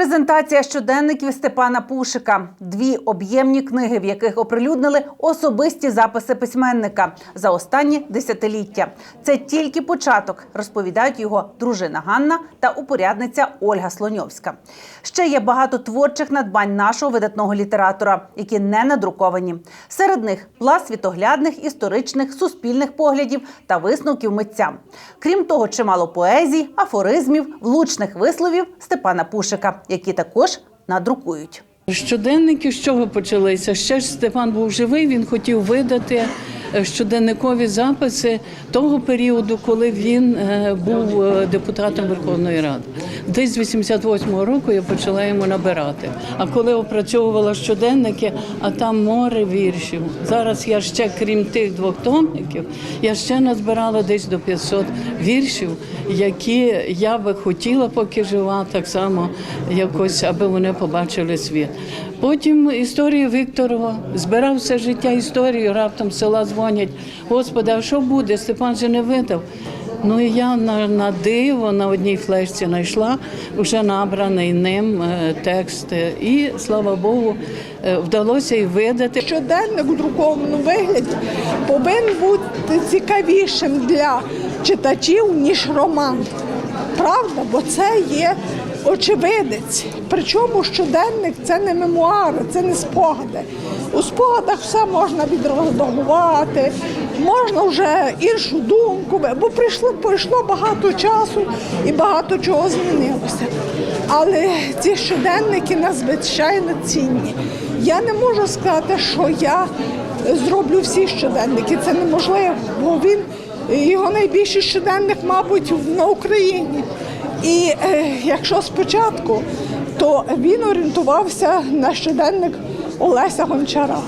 Презентація щоденників Степана Пушика. Дві об'ємні книги, в яких оприлюднили особисті записи письменника за останні десятиліття. Це тільки початок, розповідають його дружина Ганна та упорядниця Ольга Слоньовська. Ще є багато творчих надбань нашого видатного літератора, які не надруковані. Серед них пласт світоглядних, історичних, суспільних поглядів та висновків митця. Крім того, чимало поезій, афоризмів, влучних висловів Степана Пушика, які також надрукують. Щоденники з чого почалися? Ще ж Степан був живий, він хотів видати е, щоденникові записи того періоду, коли він е, був е, депутатом Верховної Ради. Десь з 88-го року я почала йому набирати. А коли опрацьовувала щоденники, а там море віршів. Зараз я ще, крім тих двох томників, я ще назбирала десь до 500 віршів, які я би хотіла, поки жива, так само якось, аби вони побачили світ. Потім історію Вікторова збирав все життя історію, раптом села дзвонять. Господи, а що буде? Степан же не видав. Ну і я на, на диво на одній флешці знайшла вже набраний ним е, текст. І слава Богу, е, вдалося і видати. щоденник у друкованому вигляді повинен бути цікавішим для читачів, ніж роман. Правда, бо це є очевидець. Причому щоденник це не мемуари, це не спогади. У спогадах все можна відредагувати, можна вже іншу думку, бо прийшло, пройшло багато часу і багато чого змінилося. Але ці щоденники надзвичайно цінні. Я не можу сказати, що я зроблю всі щоденники. Це неможливо, бо він його найбільший щоденник, мабуть, на Україні. І е, якщо спочатку, то він орієнтувався на щоденник Олеся Гончара.